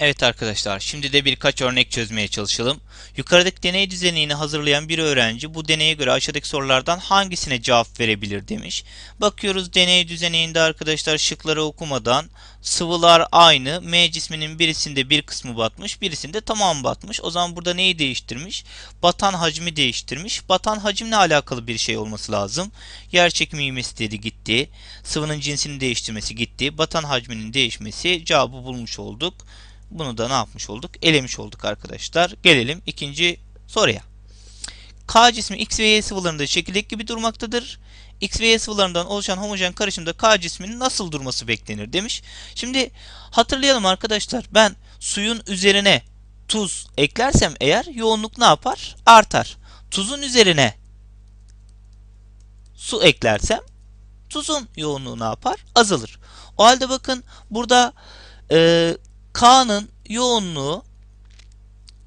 Evet arkadaşlar, şimdi de birkaç örnek çözmeye çalışalım. Yukarıdaki deney düzenini hazırlayan bir öğrenci bu deneye göre aşağıdaki sorulardan hangisine cevap verebilir demiş. Bakıyoruz deney düzeninde arkadaşlar şıkları okumadan sıvılar aynı. M cisminin birisinde bir kısmı batmış, birisinde tamam batmış. O zaman burada neyi değiştirmiş? Batan hacmi değiştirmiş. Batan hacimle alakalı bir şey olması lazım. Yer çekimi ivmesi gitti. Sıvının cinsini değiştirmesi gitti. Batan hacminin değişmesi cevabı bulmuş olduk. Bunu da ne yapmış olduk? Elemiş olduk arkadaşlar. Gelelim ikinci soruya. K cismi X ve Y sıvılarında çekirdek gibi durmaktadır. X ve Y sıvılarından oluşan homojen karışımda K cisminin nasıl durması beklenir demiş. Şimdi hatırlayalım arkadaşlar. Ben suyun üzerine tuz eklersem eğer yoğunluk ne yapar? Artar. Tuzun üzerine su eklersem tuzun yoğunluğu ne yapar? Azalır. O halde bakın burada e, K'nın yoğunluğu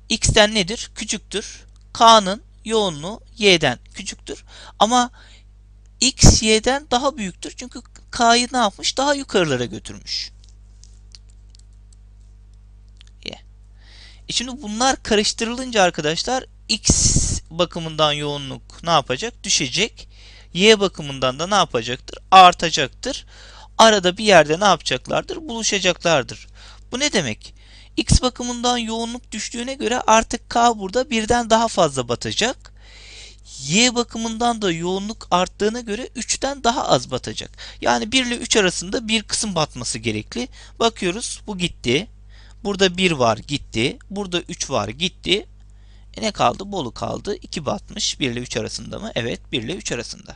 X'ten nedir? Küçüktür. K'nın yoğunluğu Y'den küçüktür. Ama X Y'den daha büyüktür. Çünkü K'yı ne yapmış? Daha yukarılara götürmüş. Y. E şimdi bunlar karıştırılınca arkadaşlar X bakımından yoğunluk ne yapacak? Düşecek. Y bakımından da ne yapacaktır? Artacaktır. Arada bir yerde ne yapacaklardır? Buluşacaklardır. Bu ne demek? X bakımından yoğunluk düştüğüne göre artık K burada birden daha fazla batacak. Y bakımından da yoğunluk arttığına göre 3'ten daha az batacak. Yani 1 ile 3 arasında bir kısım batması gerekli. Bakıyoruz bu gitti. Burada 1 var gitti. Burada 3 var gitti. E ne kaldı? Bolu kaldı. 2 batmış. 1 ile 3 arasında mı? Evet 1 ile 3 arasında.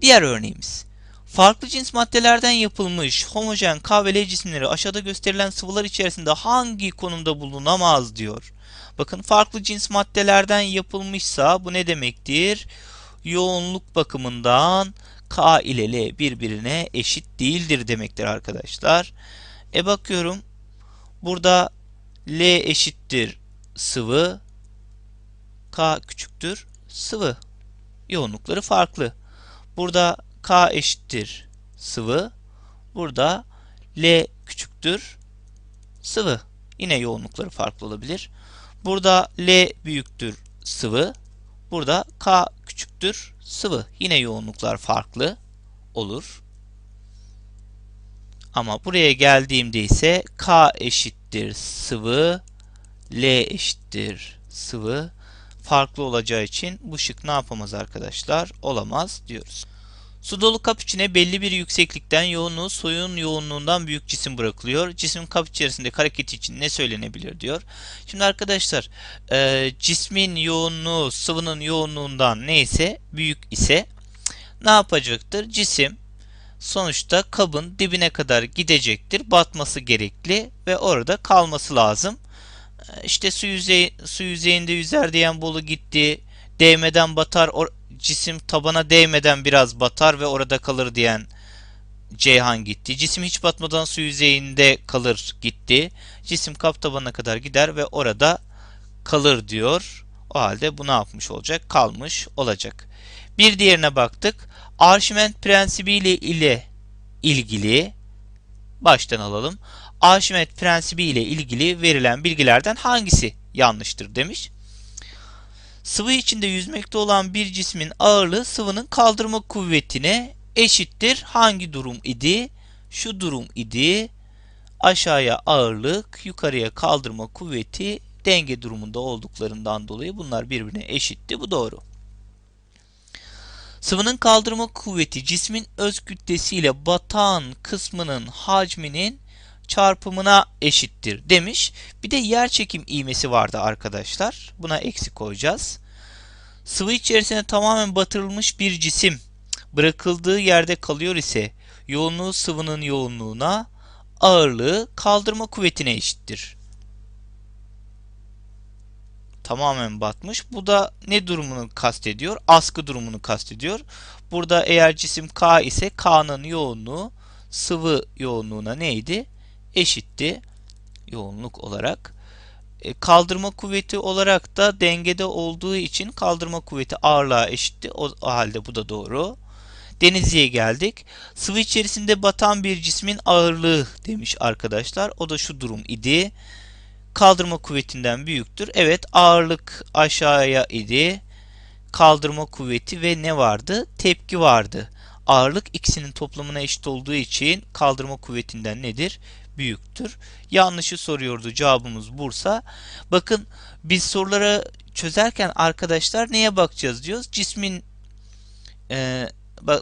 Diğer örneğimiz. Farklı cins maddelerden yapılmış homojen K ve L cisimleri aşağıda gösterilen sıvılar içerisinde hangi konumda bulunamaz diyor. Bakın farklı cins maddelerden yapılmışsa bu ne demektir? Yoğunluk bakımından K ile L birbirine eşit değildir demektir arkadaşlar. E bakıyorum. Burada L eşittir sıvı. K küçüktür sıvı. Yoğunlukları farklı. Burada K eşittir sıvı. Burada L küçüktür sıvı. Yine yoğunlukları farklı olabilir. Burada L büyüktür sıvı. Burada K küçüktür sıvı. Yine yoğunluklar farklı olur. Ama buraya geldiğimde ise K eşittir sıvı, L eşittir sıvı. Farklı olacağı için bu şık ne yapamaz arkadaşlar? Olamaz diyoruz. Su dolu kap içine belli bir yükseklikten yoğunluğu suyun yoğunluğundan büyük cisim bırakılıyor. Cismin kap içerisinde hareketi için ne söylenebilir diyor. Şimdi arkadaşlar e, cismin yoğunluğu sıvının yoğunluğundan neyse büyük ise ne yapacaktır? Cisim sonuçta kabın dibine kadar gidecektir. Batması gerekli ve orada kalması lazım. E, işte su, yüzey, su yüzeyinde yüzer diyen bolu gitti. Değmeden batar cisim tabana değmeden biraz batar ve orada kalır diyen Ceyhan gitti. Cisim hiç batmadan su yüzeyinde kalır gitti. Cisim kap tabanına kadar gider ve orada kalır diyor. O halde bu ne yapmış olacak? Kalmış olacak. Bir diğerine baktık. Arşimet prensibi ile ile ilgili baştan alalım. Arşimet prensibi ile ilgili verilen bilgilerden hangisi yanlıştır demiş. Sıvı içinde yüzmekte olan bir cismin ağırlığı sıvının kaldırma kuvvetine eşittir. Hangi durum idi? Şu durum idi. Aşağıya ağırlık, yukarıya kaldırma kuvveti denge durumunda olduklarından dolayı bunlar birbirine eşitti. Bu doğru. Sıvının kaldırma kuvveti cismin öz kütlesiyle batan kısmının hacminin çarpımına eşittir demiş. Bir de yer çekim ivmesi vardı arkadaşlar. Buna eksi koyacağız. Sıvı içerisine tamamen batırılmış bir cisim bırakıldığı yerde kalıyor ise yoğunluğu sıvının yoğunluğuna, ağırlığı kaldırma kuvvetine eşittir. Tamamen batmış. Bu da ne durumunu kastediyor? Askı durumunu kastediyor. Burada eğer cisim K ise K'nın yoğunluğu sıvı yoğunluğuna neydi? Eşitti yoğunluk olarak. E, kaldırma kuvveti olarak da dengede olduğu için kaldırma kuvveti ağırlığa eşitti. O, o halde bu da doğru. Denizli'ye geldik. Sıvı içerisinde batan bir cismin ağırlığı demiş arkadaşlar. O da şu durum idi. Kaldırma kuvvetinden büyüktür. Evet ağırlık aşağıya idi. Kaldırma kuvveti ve ne vardı? Tepki vardı. Ağırlık ikisinin toplamına eşit olduğu için kaldırma kuvvetinden nedir? Büyüktür. Yanlışı soruyordu. Cevabımız Bursa. Bakın biz sorulara çözerken arkadaşlar neye bakacağız diyoruz? Cismin e,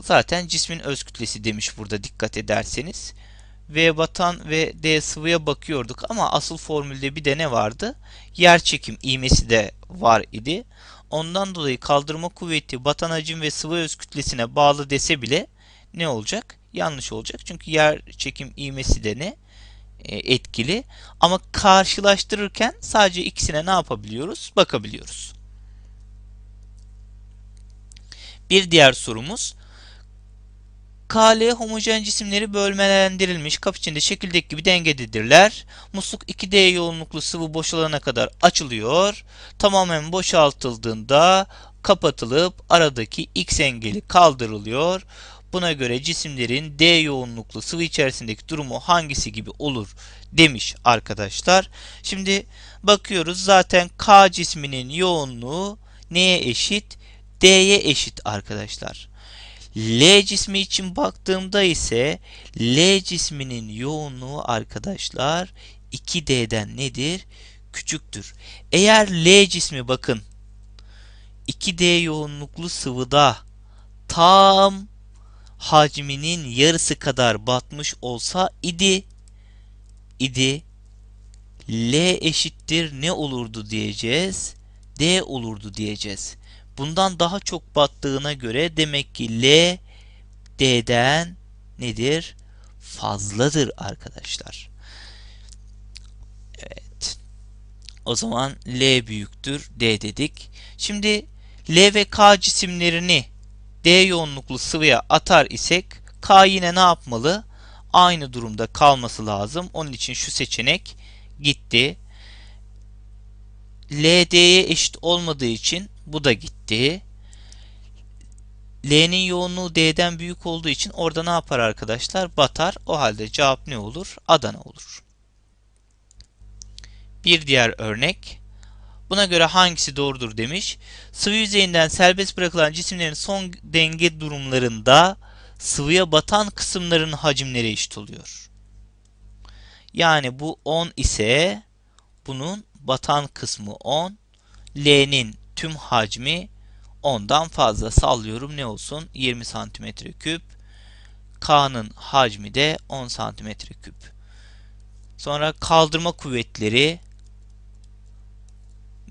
zaten cismin öz kütlesi demiş burada dikkat ederseniz. V batan ve D sıvıya bakıyorduk ama asıl formülde bir de ne vardı? Yer çekim ivmesi de var idi. Ondan dolayı kaldırma kuvveti batan hacim ve sıvı öz kütlesine bağlı dese bile ne olacak? Yanlış olacak. Çünkü yer çekim ivmesi de ne? E, etkili. Ama karşılaştırırken sadece ikisine ne yapabiliyoruz? Bakabiliyoruz. Bir diğer sorumuz. KL homojen cisimleri bölmelendirilmiş kap içinde şekildeki gibi dengededirler. Musluk 2D yoğunluklu sıvı boşalana kadar açılıyor. Tamamen boşaltıldığında kapatılıp aradaki X engeli kaldırılıyor. Buna göre cisimlerin D yoğunluklu sıvı içerisindeki durumu hangisi gibi olur demiş arkadaşlar. Şimdi bakıyoruz zaten K cisminin yoğunluğu neye eşit? D'ye eşit arkadaşlar. L cismi için baktığımda ise L cisminin yoğunluğu arkadaşlar 2D'den nedir? Küçüktür. Eğer L cismi bakın 2D yoğunluklu sıvıda tam hacminin yarısı kadar batmış olsa idi idi L eşittir ne olurdu diyeceğiz? D olurdu diyeceğiz. Bundan daha çok battığına göre demek ki L D'den nedir? Fazladır arkadaşlar. Evet. O zaman L büyüktür D dedik. Şimdi L ve K cisimlerini D yoğunluklu sıvıya atar isek K yine ne yapmalı? Aynı durumda kalması lazım. Onun için şu seçenek gitti. L D'ye eşit olmadığı için bu da gitti. L'nin yoğunluğu D'den büyük olduğu için orada ne yapar arkadaşlar? Batar. O halde cevap ne olur? Adana olur. Bir diğer örnek. Buna göre hangisi doğrudur demiş. Sıvı yüzeyinden serbest bırakılan cisimlerin son denge durumlarında sıvıya batan kısımların hacimleri eşit oluyor. Yani bu 10 ise bunun batan kısmı 10. L'nin tüm hacmi 10'dan fazla sallıyorum ne olsun 20 santimetre küp. K'nın hacmi de 10 santimetre küp. Sonra kaldırma kuvvetleri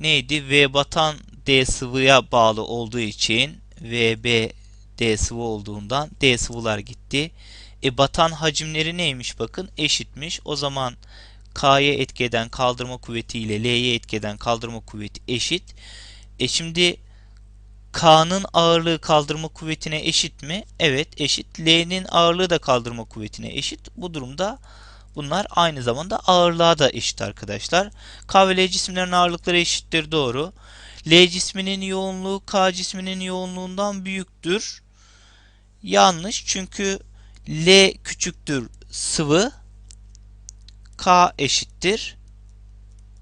neydi? V batan D sıvıya bağlı olduğu için VB D sıvı olduğundan D sıvılar gitti. E batan hacimleri neymiş bakın eşitmiş. O zaman K'ya etki eden kaldırma kuvveti ile L'ye etki eden kaldırma kuvveti eşit. E şimdi K'nın ağırlığı kaldırma kuvvetine eşit mi? Evet eşit. L'nin ağırlığı da kaldırma kuvvetine eşit. Bu durumda bunlar aynı zamanda ağırlığa da eşit arkadaşlar. K ve L cisimlerin ağırlıkları eşittir doğru. L cisminin yoğunluğu K cisminin yoğunluğundan büyüktür. Yanlış çünkü L küçüktür sıvı K eşittir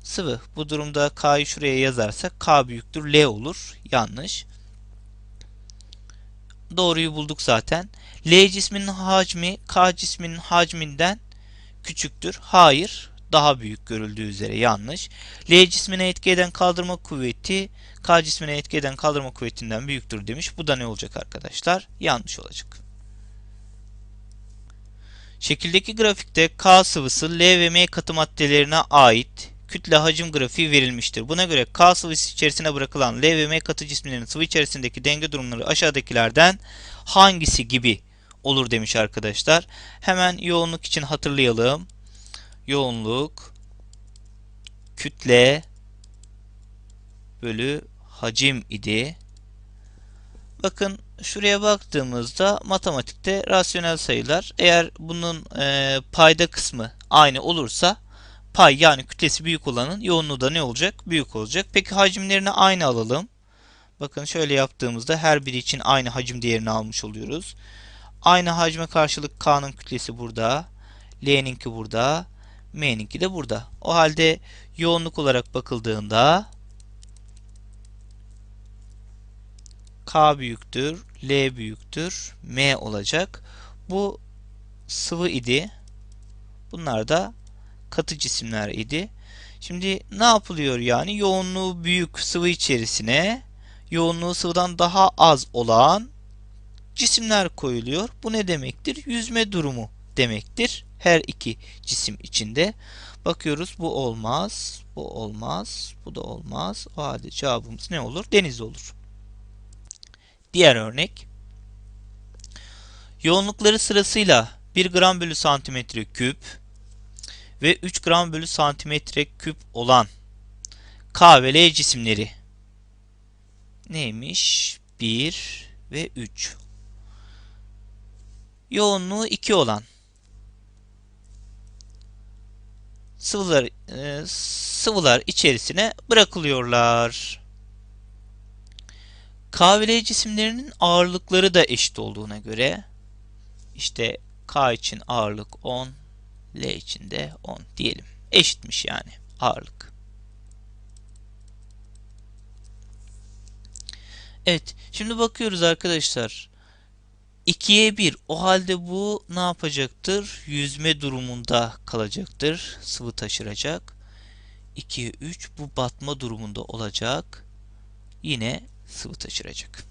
sıvı. Bu durumda K'yı şuraya yazarsak K büyüktür L olur. Yanlış. Doğruyu bulduk zaten. L cisminin hacmi K cisminin hacminden küçüktür. Hayır. Daha büyük görüldüğü üzere yanlış. L cismine etki eden kaldırma kuvveti K cismine etki eden kaldırma kuvvetinden büyüktür demiş. Bu da ne olacak arkadaşlar? Yanlış olacak. Şekildeki grafikte K sıvısı L ve M katı maddelerine ait kütle hacim grafiği verilmiştir. Buna göre K sıvısı içerisine bırakılan L ve M katı cisimlerin sıvı içerisindeki denge durumları aşağıdakilerden hangisi gibi olur demiş arkadaşlar. Hemen yoğunluk için hatırlayalım. Yoğunluk kütle bölü hacim idi. Bakın şuraya baktığımızda matematikte rasyonel sayılar eğer bunun e, payda kısmı aynı olursa pay yani kütlesi büyük olanın yoğunluğu da ne olacak? Büyük olacak. Peki hacimlerini aynı alalım. Bakın şöyle yaptığımızda her biri için aynı hacim değerini almış oluyoruz. Aynı hacme karşılık K'nın kütlesi burada. L'ninki burada. M'ninki de burada. O halde yoğunluk olarak bakıldığında K büyüktür, L büyüktür, M olacak. Bu sıvı idi. Bunlar da katı cisimler idi. Şimdi ne yapılıyor yani? Yoğunluğu büyük sıvı içerisine yoğunluğu sıvıdan daha az olan cisimler koyuluyor. Bu ne demektir? Yüzme durumu demektir. Her iki cisim içinde. Bakıyoruz bu olmaz, bu olmaz, bu da olmaz. O halde cevabımız ne olur? Deniz olur. Diğer örnek. Yoğunlukları sırasıyla 1 gram bölü santimetre küp ve 3 gram bölü santimetre küp olan K ve L cisimleri neymiş? 1 ve 3. Yoğunluğu 2 olan sıvılar e, sıvılar içerisine bırakılıyorlar. K ve L cisimlerinin ağırlıkları da eşit olduğuna göre işte K için ağırlık 10, L için de 10 diyelim. Eşitmiş yani ağırlık. Evet. Şimdi bakıyoruz arkadaşlar. 2'ye 1. O halde bu ne yapacaktır? Yüzme durumunda kalacaktır. Sıvı taşıracak. 2'ye 3. Bu batma durumunda olacak. Yine sıvı taşıracak.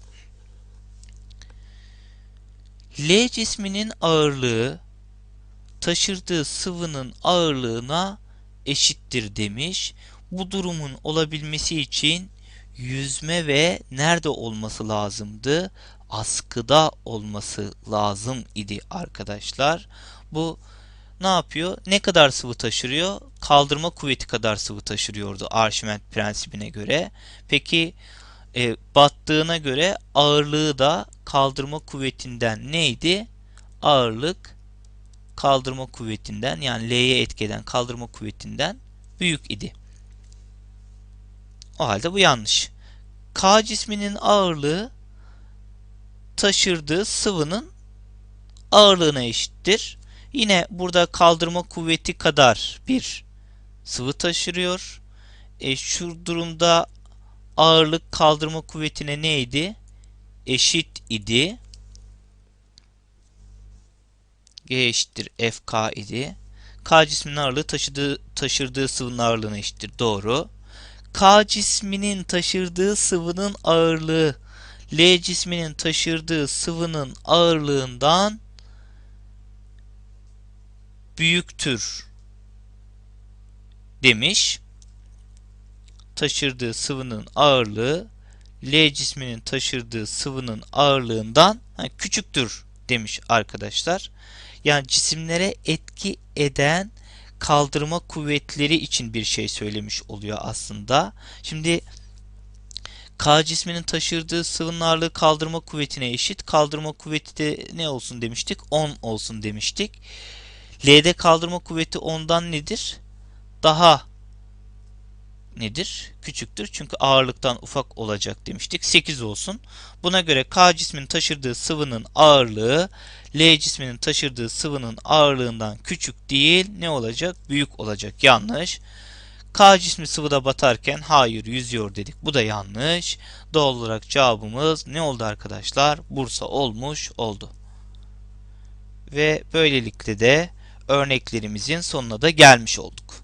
L cisminin ağırlığı taşırdığı sıvının ağırlığına eşittir demiş. Bu durumun olabilmesi için yüzme ve nerede olması lazımdı? Askıda olması lazım idi arkadaşlar. Bu ne yapıyor? Ne kadar sıvı taşırıyor? Kaldırma kuvveti kadar sıvı taşırıyordu Arşimet prensibine göre. Peki e, battığına göre ağırlığı da kaldırma kuvvetinden neydi? Ağırlık kaldırma kuvvetinden yani L'ye etkeden kaldırma kuvvetinden büyük idi. O halde bu yanlış. K cisminin ağırlığı taşırdığı sıvının ağırlığına eşittir. Yine burada kaldırma kuvveti kadar bir sıvı taşırıyor. E, şu durumda ağırlık kaldırma kuvvetine neydi? Eşit idi. G eşittir FK idi. K cisminin ağırlığı taşıdığı, taşırdığı sıvının ağırlığına eşittir. Doğru. K cisminin taşırdığı sıvının ağırlığı L cisminin taşırdığı sıvının ağırlığından büyüktür demiş. Taşırdığı sıvının ağırlığı L cisminin taşırdığı sıvının ağırlığından yani küçüktür demiş arkadaşlar. Yani cisimlere etki eden kaldırma kuvvetleri için bir şey söylemiş oluyor aslında. Şimdi K cisminin taşırdığı sıvının ağırlığı kaldırma kuvvetine eşit. Kaldırma kuvveti de ne olsun demiştik? 10 olsun demiştik. L'de kaldırma kuvveti 10'dan nedir? Daha nedir? Küçüktür. Çünkü ağırlıktan ufak olacak demiştik. 8 olsun. Buna göre K cisminin taşırdığı sıvının ağırlığı L cisminin taşırdığı sıvının ağırlığından küçük değil ne olacak? Büyük olacak. Yanlış. K cismi sıvıda batarken hayır yüzüyor dedik. Bu da yanlış. Doğal olarak cevabımız ne oldu arkadaşlar? Bursa olmuş oldu. Ve böylelikle de örneklerimizin sonuna da gelmiş olduk.